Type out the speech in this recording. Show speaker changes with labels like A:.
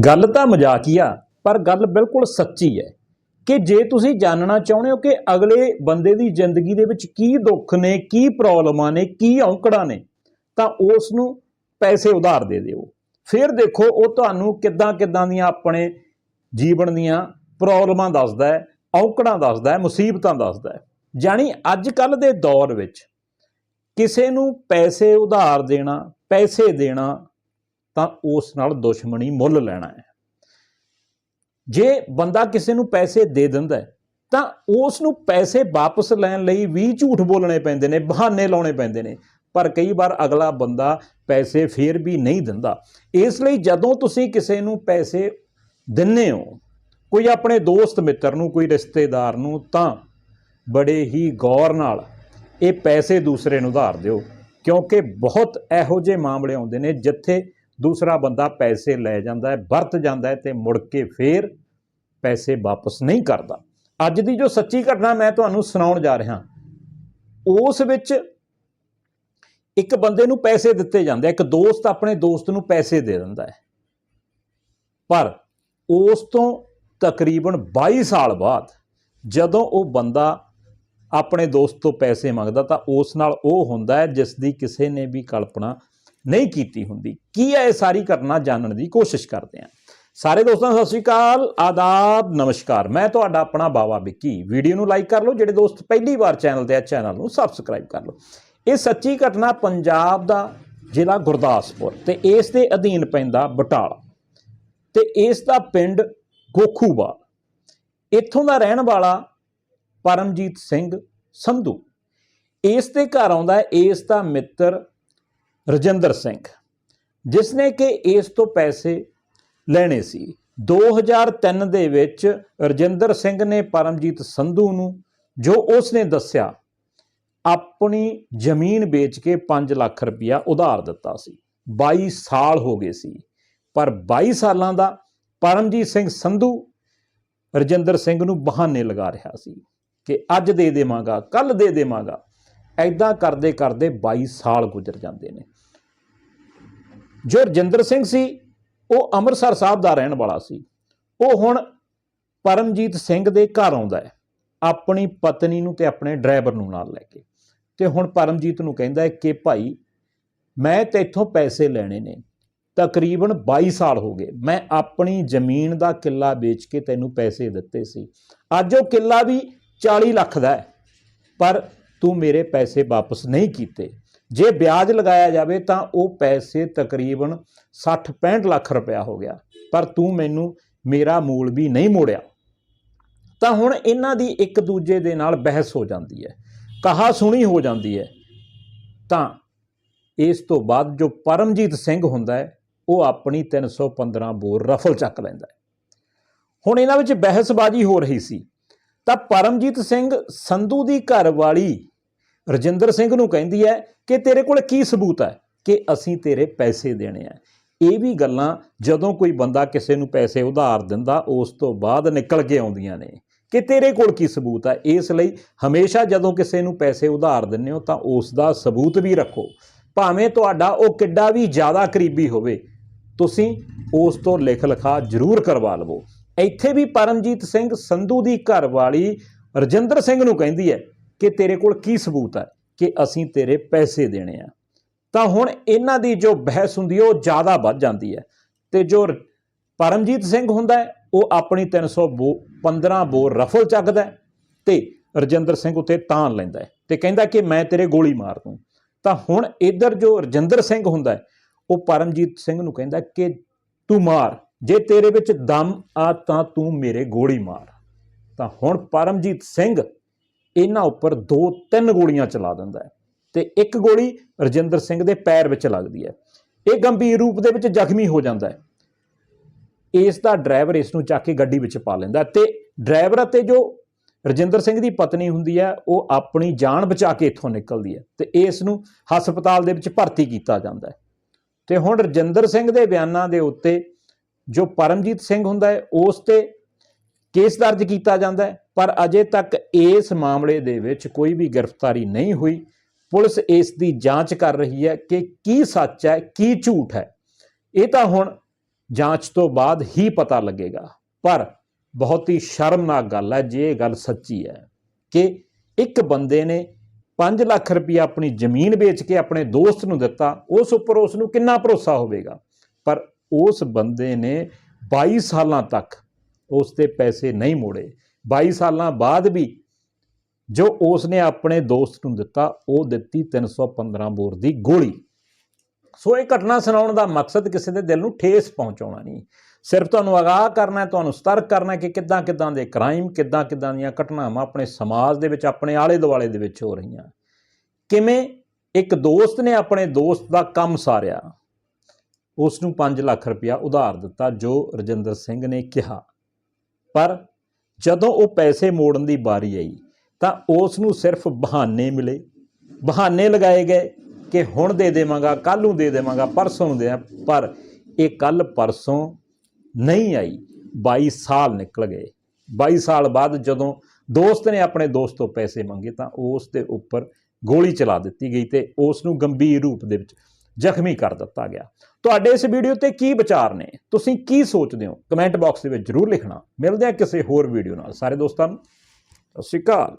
A: ਗੱਲ ਤਾਂ ਮਜ਼ਾਕੀਆ ਪਰ ਗੱਲ ਬਿਲਕੁਲ ਸੱਚੀ ਹੈ ਕਿ ਜੇ ਤੁਸੀਂ ਜਾਣਨਾ ਚਾਹੁੰਦੇ ਹੋ ਕਿ ਅਗਲੇ ਬੰਦੇ ਦੀ ਜ਼ਿੰਦਗੀ ਦੇ ਵਿੱਚ ਕੀ ਦੁੱਖ ਨੇ, ਕੀ ਪ੍ਰੋਬਲਮਾਂ ਨੇ, ਕੀ ਔਕੜਾਂ ਨੇ, ਤਾਂ ਉਸ ਨੂੰ ਪੈਸੇ ਉਧਾਰ ਦੇ ਦਿਓ। ਫਿਰ ਦੇਖੋ ਉਹ ਤੁਹਾਨੂੰ ਕਿੱਦਾਂ ਕਿੱਦਾਂ ਦੀਆਂ ਆਪਣੇ ਜੀਵਨ ਦੀਆਂ ਪ੍ਰੋਬਲਮਾਂ ਦੱਸਦਾ ਹੈ, ਔਂਕੜਾਂ ਦੱਸਦਾ ਹੈ, ਮੁਸੀਬਤਾਂ ਦੱਸਦਾ ਹੈ। ਜਾਣੀ ਅੱਜ ਕੱਲ ਦੇ ਦੌਰ ਵਿੱਚ ਕਿਸੇ ਨੂੰ ਪੈਸੇ ਉਧਾਰ ਦੇਣਾ, ਪੈਸੇ ਦੇਣਾ ਤਾਂ ਉਸ ਨਾਲ ਦੁਸ਼ਮਣੀ ਮੁੱਲ ਲੈਣਾ ਹੈ। ਜੇ ਬੰਦਾ ਕਿਸੇ ਨੂੰ ਪੈਸੇ ਦੇ ਦਿੰਦਾ ਹੈ, ਤਾਂ ਉਸ ਨੂੰ ਪੈਸੇ ਵਾਪਸ ਲੈਣ ਲਈ ਵੀ ਝੂਠ ਬੋਲਣੇ ਪੈਂਦੇ ਨੇ, ਬਹਾਨੇ ਲਾਉਣੇ ਪੈਂਦੇ ਨੇ। ਪਰ ਕਈ ਵਾਰ ਅਗਲਾ ਬੰਦਾ ਪੈਸੇ ਫੇਰ ਵੀ ਨਹੀਂ ਦਿੰਦਾ। ਇਸ ਲਈ ਜਦੋਂ ਤੁਸੀਂ ਕਿਸੇ ਨੂੰ ਪੈਸੇ ਦਿੰਨੇ ਹੋ, ਕੋਈ ਆਪਣੇ ਦੋਸਤ ਮਿੱਤਰ ਨੂੰ, ਕੋਈ ਰਿਸ਼ਤੇਦਾਰ ਨੂੰ, ਤਾਂ ਬੜੇ ਹੀ ਗੌਰ ਨਾਲ ਇਹ ਪੈਸੇ ਦੂਸਰੇ ਨੂੰ ਉਧਾਰ ਦਿਓ। ਕਿਉਂਕਿ ਬਹੁਤ ਇਹੋ ਜਿਹੇ ਮਾਮਲੇ ਆਉਂਦੇ ਨੇ ਜਿੱਥੇ ਦੂਸਰਾ ਬੰਦਾ ਪੈਸੇ ਲੈ ਜਾਂਦਾ ਹੈ, ਵਰਤ ਜਾਂਦਾ ਹੈ ਤੇ ਮੁੜ ਕੇ ਫੇਰ ਪੈਸੇ ਵਾਪਸ ਨਹੀਂ ਕਰਦਾ। ਅੱਜ ਦੀ ਜੋ ਸੱਚੀ ਘਟਨਾ ਮੈਂ ਤੁਹਾਨੂੰ ਸੁਣਾਉਣ ਜਾ ਰਿਹਾ, ਉਸ ਵਿੱਚ ਇੱਕ ਬੰਦੇ ਨੂੰ ਪੈਸੇ ਦਿੱਤੇ ਜਾਂਦੇ ਇੱਕ ਦੋਸਤ ਆਪਣੇ ਦੋਸਤ ਨੂੰ ਪੈਸੇ ਦੇ ਦਿੰਦਾ ਹੈ। ਪਰ ਉਸ ਤੋਂ ਤਕਰੀਬਨ 22 ਸਾਲ ਬਾਅਦ ਜਦੋਂ ਉਹ ਬੰਦਾ ਆਪਣੇ ਦੋਸਤ ਤੋਂ ਪੈਸੇ ਮੰਗਦਾ ਤਾਂ ਉਸ ਨਾਲ ਉਹ ਹੁੰਦਾ ਹੈ ਜਿਸ ਦੀ ਕਿਸੇ ਨੇ ਵੀ ਕਲਪਨਾ ਨਹੀਂ ਕੀਤੀ ਹੁੰਦੀ। ਕੀ ਹੈ ਇਹ ਸਾਰੀ ਘਟਨਾ ਜਾਣਨ ਦੀ ਕੋਸ਼ਿਸ਼ ਕਰਦੇ ਹਾਂ ਸਾਰੇ ਦੋਸਤਾਂ, ਸਤਿ ਸ਼੍ਰੀ ਅਕਾਲ, ਆਦਾਬ, ਨਮਸਕਾਰ। ਮੈਂ ਤੁਹਾਡਾ ਆਪਣਾ ਬਾਵਾ ਵਿੱਕੀ। ਵੀਡੀਓ ਨੂੰ ਲਾਈਕ ਕਰ ਲਓ, ਜਿਹੜੇ ਦੋਸਤ ਪਹਿਲੀ ਵਾਰ ਚੈਨਲ ਤੇ ਆ, ਚੈਨਲ ਨੂੰ ਸਬਸਕ੍ਰਾਈਬ ਕਰ ਲਓ। ਇਹ ਸੱਚੀ ਘਟਨਾ ਪੰਜਾਬ ਦਾ ਜ਼ਿਲ੍ਹਾ ਗੁਰਦਾਸਪੁਰ ਤੇ ਇਸ ਦੇ ਅਧੀਨ ਪੈਂਦਾ ਬਟਾਲਾ ਤੇ ਇਸ ਦਾ ਪਿੰਡ ਗੋਖੂਵਾਲ। ਇੱਥੋਂ ਦਾ ਰਹਿਣ ਵਾਲਾ ਪਰਮਜੀਤ ਸਿੰਘ ਸੰਧੂ। ਇਸ ਦੇ ਘਰ ਆਉਂਦਾ, ਇਸ ਦਾ ਮਿੱਤਰ ਰਜਿੰਦਰ ਸਿੰਘ ਜਿਸ ਨੇ ਕਿ ਇਸ ਤੋਂ ਪੈਸੇ ਲੈਣੇ ਸੀ। 2003 ਦੇ ਵਿੱਚ ਰਜਿੰਦਰ ਸਿੰਘ ਨੇ ਪਰਮਜੀਤ ਸੰਧੂ ਨੂੰ, ਜੋ ਉਸ ਨੇ ਦੱਸਿਆ, ਆਪਣੀ ਜ਼ਮੀਨ ਵੇਚ ਕੇ 5 ਲੱਖ ਰੁਪਇਆ ਉਧਾਰ ਦਿੱਤਾ ਸੀ। 22 ਸਾਲ ਹੋ ਗਏ ਸੀ। ਪਰ 22 ਸਾਲਾਂ ਦਾ ਪਰਮਜੀਤ ਸਿੰਘ ਸੰਧੂ ਰਜਿੰਦਰ ਸਿੰਘ ਨੂੰ ਬਹਾਨੇ ਲਗਾ ਰਿਹਾ ਸੀ ਕਿ ਅੱਜ ਦੇ ਦੇਵਾਂਗਾ ਕੱਲ ਦੇ ਦੇਵਾਂਗਾ। ਐਦਾਂ ਕਰਦੇ ਕਰਦੇ 22 ਸਾਲ ਗੁਜ਼ਰ ਜਾਂਦੇ ਨੇ। ਜੋ ਰਜਿੰਦਰ ਸਿੰਘ ਸੀ, ਉਹ ਅੰਮ੍ਰਿਤਸਰ ਸਾਹਿਬ ਦਾ ਰਹਿਣ ਵਾਲਾ ਸੀ। ਉਹ ਹੁਣ ਪਰਮਜੀਤ ਸਿੰਘ ਦੇ ਘਰ ਆਉਂਦਾ ਹੈ। ਆਪਣੀ ਪਤਨੀ ਨੂੰ ਤੇ ਆਪਣੇ ਡਰਾਈਵਰ ਨੂੰ ਨਾਲ ਲੈ ਕੇ। ਤੇ ਹੁਣ ਪਰਮਜੀਤ ਨੂੰ ਕਹਿੰਦਾ ਹੈ ਕਿ ਭਾਈ, ਮੈਂ ਤੇਥੋਂ ਪੈਸੇ ਲੈਣੇ ਨੇ। ਤਕਰੀਬਨ 22 ਸਾਲ ਹੋ ਗਏ। ਮੈਂ ਆਪਣੀ ਜ਼ਮੀਨ ਦਾ ਕਿੱਲਾ ਵੇਚ ਕੇ ਤੈਨੂੰ ਪੈਸੇ ਦਿੱਤੇ ਸੀ। ਅੱਜ ਉਹ ਕਿੱਲਾ ਵੀ 40 ਲੱਖ ਦਾ ਹੈ। ਪਰ ਤੂੰ ਮੇਰੇ ਪੈਸੇ ਵਾਪਸ ਨਹੀਂ ਕੀਤੇ। ਜੇ ਵਿਆਜ ਲਗਾਇਆ ਜਾਵੇ ਤਾਂ ਉਹ ਪੈਸੇ ਤਕਰੀਬਨ 60-65 ਲੱਖ ਰੁਪਇਆ ਹੋ ਗਿਆ। ਪਰ ਤੂੰ ਮੈਨੂੰ ਮੇਰਾ ਮੂਲ ਵੀ ਨਹੀਂ ਮੋੜਿਆ। ਤਾਂ ਹੁਣ ਇਹਨਾਂ ਦੀ ਇੱਕ ਦੂਜੇ ਦੇ ਨਾਲ ਬਹਿਸ ਹੋ ਜਾਂਦੀ ਹੈ, ਕਹਾ ਸੁਣੀ ਹੋ ਜਾਂਦੀ ਹੈ। ਤਾਂ ਇਸ ਤੋਂ ਬਾਅਦ ਜੋ ਪਰਮਜੀਤ ਸਿੰਘ ਹੁੰਦਾ ਹੈ, ਉਹ ਆਪਣੀ 315 ਬੋਰ ਰਫਲ ਚੱਕ ਲੈਂਦਾ ਹੈ। ਹੁਣ ਇਹਨਾਂ ਵਿੱਚ ਬਹਿਸਬਾਜ਼ੀ ਹੋ ਰਹੀ ਸੀ। ਤਾਂ ਪਰਮਜੀਤ ਸਿੰਘ ਸੰਧੂ ਦੀ ਘਰ ਵਾਲੀ ਰਜਿੰਦਰ ਸਿੰਘ ਨੂੰ ਕਹਿੰਦੀ ਹੈ ਕਿ ਤੇਰੇ ਕੋਲ ਕੀ ਸਬੂਤ ਹੈ ਕਿ ਅਸੀਂ ਤੇਰੇ ਪੈਸੇ ਦੇਣੇ ਆ। ਇਹ ਵੀ ਗੱਲਾਂ ਜਦੋਂ ਕੋਈ ਬੰਦਾ ਕਿਸੇ ਨੂੰ ਪੈਸੇ ਉਧਾਰ ਦਿੰਦਾ, ਉਸ ਤੋਂ ਬਾਅਦ ਨਿਕਲ ਕੇ ਆਉਂਦੀਆਂ ਨੇ। ਕਿ ਤੇਰੇ ਕੋਲ ਕੀ ਸਬੂਤ ਹੈ? ਇਸ ਲਈ ਹਮੇਸ਼ਾ ਜਦੋਂ ਕਿਸੇ ਨੂੰ ਪੈਸੇ ਉਧਾਰ ਦਿੰਦੇ ਹੋ ਤਾਂ ਉਸ ਦਾ ਸਬੂਤ ਵੀ ਰੱਖੋ। ਭਾਵੇਂ ਤੁਹਾਡਾ ਉਹ ਕਿੱਡਾ ਵੀ ਜ਼ਿਆਦਾ ਕਰੀਬੀ ਹੋਵੇ, ਤੁਸੀਂ ਉਸ ਤੋਂ ਲਿਖ ਲਿਖਾ ਜ਼ਰੂਰ ਕਰਵਾ ਲਵੋ। ਇੱਥੇ ਵੀ ਪਰਮਜੀਤ ਸਿੰਘ ਸੰਧੂ ਦੀ ਘਰ ਵਾਲੀ ਰਜਿੰਦਰ ਸਿੰਘ ਨੂੰ ਕਹਿੰਦੀ ਹੈ ਕਿ ਤੇਰੇ ਕੋਲ ਕੀ ਸਬੂਤ ਹੈ ਕਿ ਅਸੀਂ ਤੇਰੇ ਪੈਸੇ ਦੇਣੇ ਆ। ਤਾਂ ਹੁਣ ਇਹਨਾਂ ਦੀ ਜੋ ਬਹਿਸ ਹੁੰਦੀ ਹੈ ਉਹ ਜ਼ਿਆਦਾ ਵੱਧ ਜਾਂਦੀ ਹੈ ਤੇ ਜੋ ਪਰਮਜੀਤ ਸਿੰਘ ਹੁੰਦਾ ਹੈ, ਉਹ ਆਪਣੀ 315 ਬੋਰ ਰਫਲ ਚੱਕਦਾ ਤੇ ਰਜਿੰਦਰ ਸਿੰਘ ਉੱਤੇ ਤਾਨ ਲੈਂਦਾ ਤੇ ਕਹਿੰਦਾ ਕਿ ਮੈਂ ਤੇਰੇ ਗੋਲੀ ਮਾਰ ਦੂੰ। ਤਾਂ ਹੁਣ ਇਧਰ ਜੋ ਰਜਿੰਦਰ ਸਿੰਘ ਹੁੰਦਾ ਉਹ ਪਰਮਜੀਤ ਸਿੰਘ ਨੂੰ ਕਹਿੰਦਾ ਕਿ ਤੂੰ ਮਾਰ, ਜੇ ਤੇਰੇ ਵਿੱਚ ਦਮ ਆ ਤਾਂ ਤੂੰ ਮੇਰੇ ਗੋਲੀ ਮਾਰ। ਤਾਂ ਹੁਣ ਪਰਮਜੀਤ ਸਿੰਘ ਇਹਨਾਂ ਉੱਪਰ ਦੋ ਤਿੰਨ ਗੋਲੀਆਂ ਚਲਾ ਦਿੰਦਾ ਹੈ ਤੇ ਇੱਕ ਗੋਲੀ ਰਜਿੰਦਰ ਸਿੰਘ ਦੇ ਪੈਰ ਵਿੱਚ ਲੱਗਦੀ ਹੈ। ਇਹ ਗੰਭੀਰ ਰੂਪ ਦੇ ਵਿੱਚ ਜ਼ਖਮੀ ਹੋ ਜਾਂਦਾ ਹੈ। ਇਸ ਦਾ ਡਰਾਈਵਰ ਇਸ ਨੂੰ ਚੱਕ ਕੇ ਗੱਡੀ ਵਿੱਚ ਪਾ ਲੈਂਦਾ ਹੈ ਤੇ ਡਰਾਈਵਰ ਅਤੇ ਜੋ ਰਜਿੰਦਰ ਸਿੰਘ ਦੀ ਪਤਨੀ ਹੁੰਦੀ ਹੈ, ਉਹ ਆਪਣੀ ਜਾਨ ਬਚਾ ਕੇ ਇੱਥੋਂ ਨਿਕਲਦੀ ਹੈ ਤੇ ਇਸ ਨੂੰ ਹਸਪਤਾਲ ਦੇ ਵਿੱਚ ਭਰਤੀ ਕੀਤਾ ਜਾਂਦਾ ਹੈ। ਤੇ ਹੁਣ ਰਜਿੰਦਰ ਸਿੰਘ ਦੇ ਬਿਆਨਾਂ ਦੇ ਉੱਤੇ ਜੋ ਪਰਮਜੀਤ ਸਿੰਘ ਹੁੰਦਾ ਹੈ, ਉਸ ਤੇ ਕੇਸ ਦਰਜ ਕੀਤਾ ਜਾਂਦਾ ਹੈ, ਪਰ ਅਜੇ ਤੱਕ ਇਸ ਮਾਮਲੇ ਦੇ ਵਿੱਚ ਕੋਈ ਵੀ ਗ੍ਰਿਫਤਾਰੀ ਨਹੀਂ ਹੋਈ। ਪੁਲਿਸ ਇਸ ਦੀ ਜਾਂਚ ਕਰ ਰਹੀ ਹੈ ਕਿ ਕੀ ਸੱਚ ਹੈ, ਕੀ ਝੂਠ ਹੈ। ਇਹ ਤਾਂ ਹੁਣ ਜਾਂਚ ਤੋਂ ਬਾਅਦ ਹੀ ਪਤਾ ਲੱਗੇਗਾ, ਪਰ ਬਹੁਤ ਹੀ ਸ਼ਰਮਨਾਕ ਗੱਲ ਹੈ, ਜੇ ਇਹ ਗੱਲ ਸੱਚੀ ਹੈ ਕਿ ਇੱਕ ਬੰਦੇ ਨੇ 5 ਲੱਖ ਰੁਪਇਆ ਆਪਣੀ ਜ਼ਮੀਨ ਵੇਚ ਕੇ ਆਪਣੇ ਦੋਸਤ ਨੂੰ ਦਿੱਤਾ, ਉਸ ਉੱਪਰ ਉਸ ਨੂੰ ਕਿੰਨਾ ਭਰੋਸਾ ਹੋਵੇਗਾ? ਪਰ ਉਸ ਬੰਦੇ ਨੇ 22 ਸਾਲਾਂ ਤੱਕ ਉਸ ਤੇ ਪੈਸੇ ਨਹੀਂ ਮੋੜੇ। 22 ਸਾਲਾਂ ਬਾਅਦ ਵੀ ਜੋ ਉਸ ਨੇ ਆਪਣੇ ਦੋਸਤ ਨੂੰ ਦਿੱਤਾ, ਉਹ ਦਿੱਤੀ 315 ਬੋਰ ਦੀ ਗੋਲੀ। ਸੋ ਇਹ ਘਟਨਾ ਸੁਣਾਉਣ ਦਾ ਮਕਸਦ ਕਿਸੇ ਦੇ ਦਿਲ ਨੂੰ ਠੇਸ ਪਹੁੰਚਾਉਣਾ ਨਹੀਂ। ਸਿਰਫ ਤੁਹਾਨੂੰ ਅਗਾਹ ਕਰਨਾ ਹੈ, ਤੁਹਾਨੂੰ ਸਤਰਕ ਕਰਨਾ ਕਿ ਕਿੱਦਾਂ ਕਿੱਦਾਂ ਦੇ ਕ੍ਰਾਈਮ ਕਿੱਦਾਂ ਕਿੱਦਾਂ ਦੀਆਂ ਘਟਨਾਵਾਂ ਆਪਣੇ ਸਮਾਜ ਦੇ ਵਿੱਚ, ਆਪਣੇ ਆਲੇ ਦੁਆਲੇ ਦੇ ਵਿੱਚ ਹੋ ਰਹੀਆਂ। ਕਿਵੇਂ ਇੱਕ ਦੋਸਤ ਨੇ ਆਪਣੇ ਦੋਸਤ ਦਾ ਕੰਮ ਸਾਰਿਆ ਉਸ ਨੂੰ 5 ਲੱਖ ਰੁਪਇਆ ਉਧਾਰ ਦਿੱਤਾ, ਜੋ ਰਜਿੰਦਰ ਸਿੰਘ ਨੇ ਕਿਹਾ। ਪਰ ਜਦੋਂ ਉਹ ਪੈਸੇ ਮੋੜਨ ਦੀ ਵਾਰੀ ਆਈ, ਤਾਂ ਉਸ ਨੂੰ ਸਿਰਫ ਬਹਾਨੇ ਮਿਲੇ ਬਹਾਨੇ ਲਗਾਏ ਗਏ ਕਿ ਹੁਣ ਦੇ ਦੇਵਾਂਗਾ ਕੱਲ ਨੂੰ ਦੇ ਦੇਵਾਂਗਾ, ਪਰਸੋਂ ਨੂੰ ਦੇ ਦੇਵਾਂ। ਪਰ ਇਹ ਕੱਲ ਪਰਸੋਂ ਨਹੀਂ ਆਈ 22 ਸਾਲ ਨਿਕਲ ਗਏ 22 ਸਾਲ ਬਾਅਦ ਜਦੋਂ ਦੋਸਤ ਨੇ ਆਪਣੇ ਦੋਸਤ ਤੋਂ ਪੈਸੇ ਮੰਗੇ ਤਾਂ ਉਸ ਦੇ ਉੱਪਰ ਗੋਲੀ ਚਲਾ ਦਿੱਤੀ ਗਈ ਤੇ ਉਸ ਨੂੰ ਗੰਭੀਰ ਰੂਪ ਦੇ ਵਿੱਚ ਜ਼ਖਮੀ ਕਰ ਦਿੱਤਾ ਗਿਆ। ਤੁਹਾਡੇ ਇਸ ਵੀਡੀਓ ਤੇ ਕੀ ਵਿਚਾਰ ਨੇ? ਤੁਸੀਂ ਕੀ ਸੋਚਦੇ ਹੋ? ਕਮੈਂਟ ਬਾਕਸ ਦੇ ਵਿੱਚ ਜਰੂਰ ਲਿਖਣਾ। ਮਿਲਦੇ ਹਾਂ ਕਿਸੇ ਹੋਰ ਵੀਡੀਓ ਨਾਲ। ਸਾਰੇ ਦੋਸਤਾਂ ਨੂੰ, ਸਤਿ ਸ਼੍ਰੀ ਅਕਾਲ।